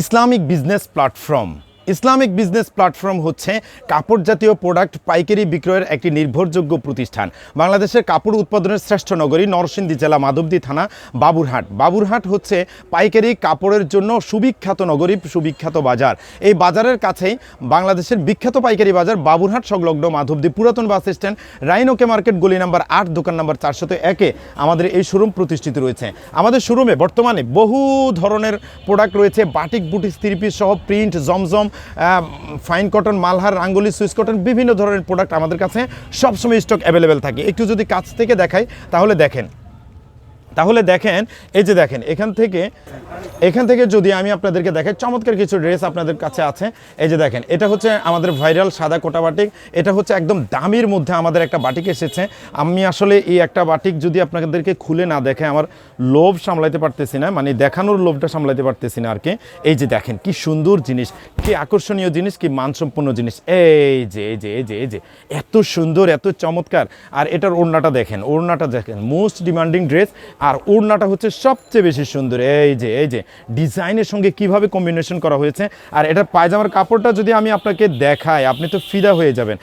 Islamic business platform. Islamic business platform হচ্ছে কাপড় জাতীয় প্রোডাক্ট পাইকারি বিক্রয়ের একটি নির্ভরযোগ্য প্রতিষ্ঠান। বাংলাদেশের কাপড় উৎপাদনের শ্রেষ্ঠ নগরী নরসিংদী জেলা মাধবদী থানা বাবুরহাট। বাবুরহাট হচ্ছে পাইকারি কাপড়ের জন্য সুবিখ্যাত নগরী, সুবিখ্যাত বাজার। এই বাজারের কাছেই বাংলাদেশের বিখ্যাত পাইকারি বাজার বাবুরহাট সংলগ্ন মাধবদী পুরাতন বাস স্ট্যান্ড রাইনোকে মার্কেট, গলি নাম্বার আট, দোকান নাম্বার চারশত একে আমাদের এই শোরুম প্রতিষ্ঠিত রয়েছে। আমাদের শোরুমে বর্তমানে বহু ধরনের প্রোডাক্ট রয়েছে, বাটিক, বুটিক, থ্রি সহ print, Zamzam fine cotton Malhar Rangoli Swiss cotton বিভিন্ন ধরনের প্রোডাক্ট আমাদের কাছে সবসময় স্টক অ্যাভেলেবেল থাকে। একটু যদি কাছ থেকে দেখাই, তাহলে দেখেন। তাহলে দেখেন, এই যে দেখেন, এখান থেকে এখান থেকে যদি আমি আপনাদেরকে দেখাই, চমৎকার কিছু ড্রেস আপনাদের কাছে আছে। এই যে দেখেন, এটা হচ্ছে আমাদের ভাইরাল সাদা কোটা বাটিক। এটা হচ্ছে একদম দামির মধ্যে আমাদের একটা বাটিক এসেছে। আমি আসলে এই একটা বাটিক যদি আপনাদেরকে খুলে না দেখে, আমার লোভ সামলাইতে পারতেছি না মানে দেখানোর লোভটা সামলাইতে পারতেছি না আর কি এই যে দেখেন, কি সুন্দর জিনিস, কি আকর্ষণীয় জিনিস, কি মানসম্পন্ন জিনিস। এই যে যে যে যে, এত সুন্দর, এত চমৎকার। আর এটার ওড়নাটা দেখেন ওড়নাটা দেখেন মোস্ট ডিমান্ডিং ড্রেস আর ওড়নাটা হচ্ছে সবচেয়ে বেশি সুন্দর। এই যে এই যে, ডিজাইনের সঙ্গে কীভাবে কম্বিনেশন করা হয়েছে? আর এটা পায়জামার কাপড়টা যদি আমি আপনাকে দেখাই, আপনি তো ফিদা হয়ে যাবেন।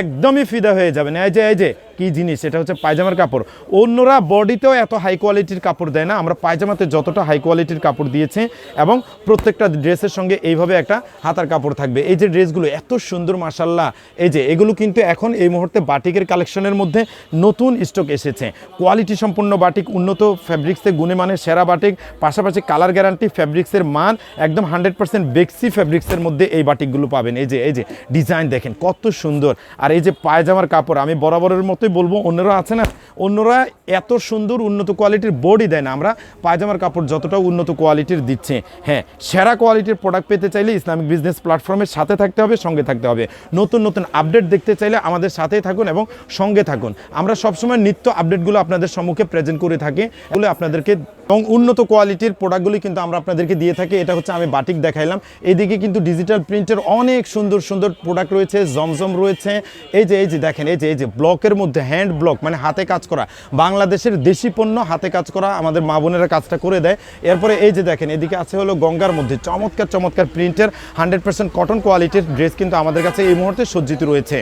একদমই ফিদা হয়ে যাবেন। এই যে এই যে কি জিনিস? এটা হচ্ছে পায়জামার কাপড়। অন্যরা বডিতেও এত হাই কোয়ালিটির কাপড় দেয় না। আমরা পায়জামাতে যতটা হাই কোয়ালিটির কাপড় দিয়েছি এবং প্রত্যেকটা ড্রেসের সঙ্গে এইভাবে একটা হাতার কাপড় থাকবে। এই যে ড্রেসগুলো এত সুন্দর মাসাল্লাহ এই যে, এগুলো কিন্তু এখন এই মুহূর্তে বাটিকের কালেকশনের মধ্যে নতুন স্টক এসেছে। কোয়ালিটি সম্পন্ন বাটিক, উন্নত ফ্যাব্রিক্সে গুণে মানে সেরা বাটিক, পাশাপাশি কালার গ্যারান্টি ফ্যাব্রিক্সের মান একদম হান্ড্রেড পার্সেন্ট বেক্সি ফ্যাব্রিক্সের মধ্যে এই বাটিকগুলো পাবেন। এই যে এই যে ডিজাইন দেখেন, কত সুন্দর। আর এই যে পায়জামার কাপড়, আমি বরাবরের মতোই বলব, অন্যরা আছে না, অন্যরা এত সুন্দর উন্নত কোয়ালিটির বডি দেয় না। আমরা পায়জামার কাপড় যতটা উন্নত কোয়ালিটির দিচ্ছে হ্যাঁ সেরা কোয়ালিটির প্রোডাক্ট পেতে চাইলে ইসলামিক বিজনেস প্ল্যাটফর্মের সাথে থাকতে হবে, সঙ্গে থাকতে হবে। নতুন নতুন আপডেট দেখতে চাইলে আমাদের সাথেই থাকুন এবং সঙ্গে থাকুন। আমরা সবসময় নিত্য আপডেটগুলো আপনাদের সম্মুখে প্রেজেন্ট করে থাকি, এগুলো আপনাদেরকে এবং উন্নত কোয়ালিটির প্রোডাক্টগুলি কিন্তু আমরা আপনাদেরকে দিয়ে থাকি, এটা হচ্ছে আমি বাটিক দেখাইলাম। এদিকে কিন্তু ডিজিটাল প্রিন্টের অনেক সুন্দর সুন্দর প্রোডাক্ট রয়েছে, জমজম রয়েছে। এই যে এই যে দেখেন, এই যে এই যে ব্লকের মধ্যে হ্যান্ড ব্লক মানে হাতে কাজ করা। বাংলাদেশের দেশি পণ্য হাতে কাজ করা আমাদের মা বোনেরা কাজটা করে দেয়। এরপরে এই যে দেখেন, এদিকে আছে হলো গঙ্গার মধ্যে। চমৎকার চমৎকার প্রিন্টের হান্ড্রেড পার্সেন্ট কটন কোয়ালিটির ড্রেস কিন্তু আমাদের কাছে এই মুহূর্তে সজ্জিত রয়েছে।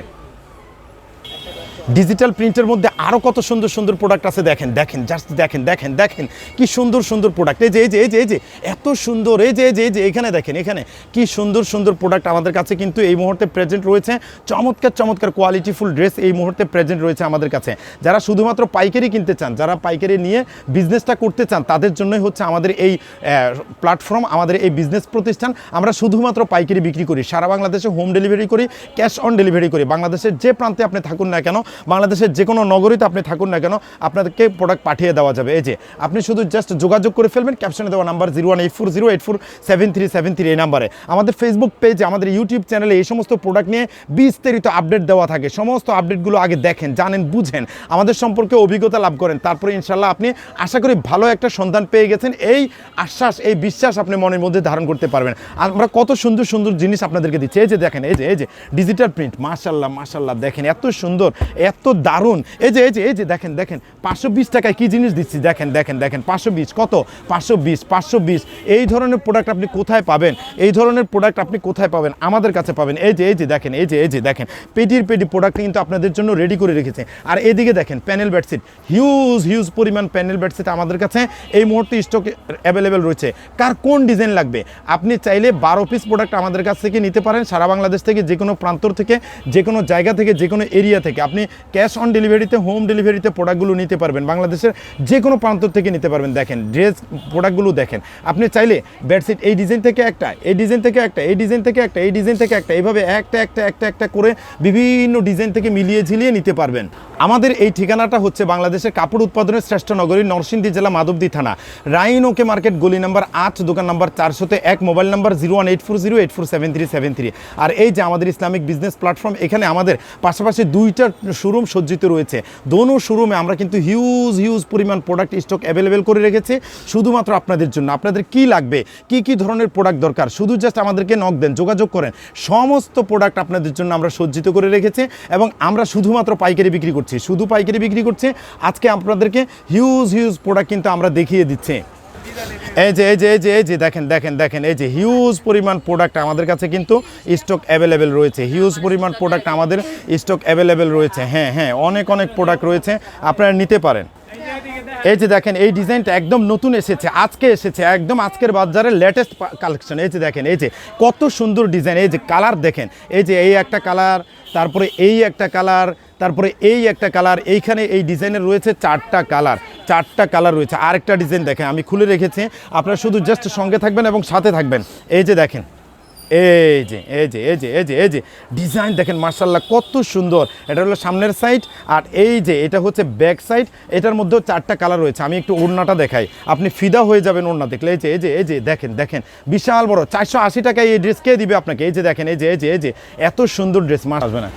ডিজিটাল প্রিন্টের মধ্যে আরও কত সুন্দর সুন্দর প্রোডাক্ট আছে দেখেন দেখেন জাস্ট দেখেন দেখেন দেখেন, কি সুন্দর সুন্দর প্রোডাক্ট এই যে এই যে এই যে এই যে, এত সুন্দর, এই যে এই যে এই যে, এখানে দেখেন, এখানে কি সুন্দর সুন্দর প্রোডাক্ট আমাদের কাছে কিন্তু এই মুহূর্তে প্রেজেন্ট রয়েছে। চমৎকার চমৎকার কোয়ালিটিফুল ড্রেস এই মুহূর্তে প্রেজেন্ট রয়েছে আমাদের কাছে। যারা শুধুমাত্র পাইকারি কিনতে চান, যারা পাইকারি নিয়ে বিজনেসটা করতে চান, তাদের জন্যই হচ্ছে আমাদের এই প্ল্যাটফর্ম আমাদের এই বিজনেস প্রতিষ্ঠান। আমরা শুধুমাত্র পাইকারি বিক্রি করি, সারা বাংলাদেশে হোম ডেলিভারি করি ক্যাশ অন ডেলিভারি করি। বাংলাদেশের যে প্রান্তে আপনি থাকুন না কেন বাংলাদেশের যে কোনো নগরীতে আপনি থাকুন না কেন, আপনাদেরকে প্রোডাক্ট পাঠিয়ে দেওয়া যাবে। এই যে, আপনি শুধু জাস্ট যোগাযোগ করে ফেলবেন ক্যাপশনে দেওয়া number zero one eight four zero eight four seven three seven three এই নাম্বারে আমাদের ফেসবুক পেজে আমাদের ইউটিউব চ্যানেলে এই সমস্ত প্রোডাক্ট নিয়ে বিস্তারিত আপডেট দেওয়া থাকে। সমস্ত আপডেটগুলো আগে দেখেন, জানেন, বুঝেন, আমাদের সম্পর্কে অভিজ্ঞতা লাভ করেন। তারপরে ইনশাল্লাহ আপনি আশা করি ভালো একটা সন্ধান পেয়ে গেছেন। এই আশ্বাস, এই বিশ্বাস আপনি মনের মধ্যে ধারণ করতে পারবেন। আমরা কত সুন্দর সুন্দর জিনিস আপনাদেরকে দিচ্ছি। এই যে দেখেন, এই যে এই যে ডিজিটাল প্রিন্ট মাশাল্লাহ মাশাল্লাহ দেখেন, এত সুন্দর। এত দারুণ। এই যে এই যে এই যে, দেখেন দেখেন, পাঁচশো বিশ টাকায় কী জিনিস দিচ্ছি? দেখেন দেখেন দেখেন, পাঁচশো বিশ, কত? পাঁচশো বিশ পাঁচশো বিশ। এই ধরনের প্রোডাক্ট আপনি কোথায় পাবেন? এই ধরনের প্রোডাক্ট আপনি কোথায় পাবেন? আমাদের কাছে পাবেন। এই যে এই যে, দেখেন, এই যে এই যে, দেখেন, পেটির পেটি প্রোডাক্ট কিন্তু আপনাদের জন্য রেডি করে রেখেছে। আর এদিকে দেখেন প্যানেল বেডশিট হিউজ হিউজ পরিমাণ প্যানেল বেডশিট আমাদের কাছে এই মুহূর্তে স্টকে অ্যাভেলেবেল রয়েছে। কার কোন ডিজাইন লাগবে? আপনি চাইলে বারো পিস প্রোডাক্ট আমাদের কাছ থেকে নিতে পারেন। সারা বাংলাদেশ থেকে যে কোনো প্রান্তর থেকে যে কোনো জায়গা থেকে যে কোনো এরিয়া থেকে। আপনি ক্যাশ অন ডেলিভারিতে, হোম ডেলিভারিতে প্রোডাক্টগুলো নিতে পারবেন। বাংলাদেশের যে কোনো প্রান্ত থেকে নিতে পারবেন। দেখেন, ড্রেস প্রোডাক্টগুলো দেখেন। আপনি চাইলে বেডশিট এই ডিজাইন থেকে একটা, এই ডিজাইন থেকে একটা, এই ডিজাইন থেকে একটা, এই ডিজাইন থেকে একটা, এইভাবে একটা একটা একটা একটা করে বিভিন্ন ডিজাইন থেকে মিলিয়ে ঝিলিয়ে নিতে পারবেন। আমাদের এই ঠিকানাটা হচ্ছে বাংলাদেশের কাপড় উৎপাদনের শ্রেষ্ঠ নগরী, নরসিংদী জেলা, মাধবদী থানা। রাইনোকে মার্কেট, গলি নাম্বার আট, দোকান নাম্বার চারশোতে এক, mobile number zero one eight four zero, eight four seven three seven three. আর এই যে আমাদের ইসলামিক বিজনেস প্ল্যাটফর্ম, এখানে আমাদের পাশাপাশি দুইটা শোরুম সজ্জিত রয়েছে। দোনো শোরুমে আমরা কিন্তু হিউজ হিউজ পরিমাণ প্রোডাক্ট স্টক অ্যাভেলেবেল করে রেখেছি। শুধুমাত্র আপনাদের জন্য। আপনাদের কি লাগবে? কি কি ধরনের প্রোডাক্ট দরকার? শুধু জাস্ট আমাদেরকে নক দেন, যোগাযোগ করেন। সমস্ত প্রোডাক্ট আপনাদের জন্য আমরা সজ্জিত করে রেখেছি এবং আমরা শুধুমাত্র পাইকারি বিক্রি করছি। শুধু পাইকারি বিক্রি করছি। আজকে আপনাদেরকে হিউজ হিউজ প্রোডাক্ট কিন্তু আমরা দেখিয়ে দিচ্ছি। এই যে এই যে এই যে এই যে, দেখেন দেখেন দেখেন, এই যে হিউজ পরিমাণ প্রোডাক্ট আমাদের কাছে কিন্তু স্টক অ্যাভেলেবেল রয়েছে। হিউজ পরিমাণ প্রোডাক্ট আমাদের স্টক অ্যাভেলেবেল রয়েছে। হ্যাঁ হ্যাঁ অনেক অনেক প্রোডাক্ট রয়েছে। আপনারা নিতে পারেন। এই যে দেখেন, এই ডিজাইনটা একদম নতুন এসেছে, আজকে এসেছে, একদম আজকের বাজারের লেটেস্ট কালেকশন এই যে দেখেন, এই যে কত সুন্দর ডিজাইন এই যে কালার দেখেন। এই যে এই একটা কালার তারপরে এই একটা কালার তারপরে এই একটা কালার এইখানে এই ডিজাইনের রয়েছে চারটা কালার চারটা কালার রয়েছে আরেকটা ডিজাইন দেখেন আমি খুলে রেখেছি আপনারা শুধু জাস্ট সঙ্গে থাকবেন এবং সাথে থাকবেন এই যে দেখেন এই যে এই যে এই যে এই যে এই যে ডিজাইন দেখেন মার্শাল্লাহ কত সুন্দর এটা হলো সামনের সাইড আর এই যে এটা হচ্ছে ব্যাক সাইড এটার মধ্যেও চারটা কালার রয়েছে আমি একটু ওড়নাটা দেখাই আপনি ফিদা হয়ে যাবেন ওড়না দেখলে এই যে এই যে এই যে দেখেন দেখেন বিশাল বড় চারশো আশি টাকায় এই ড্রেস কে দিবে আপনাকে এই যে দেখেন এই যে এই যে এই যে এত সুন্দর ড্রেস মাস আসবে না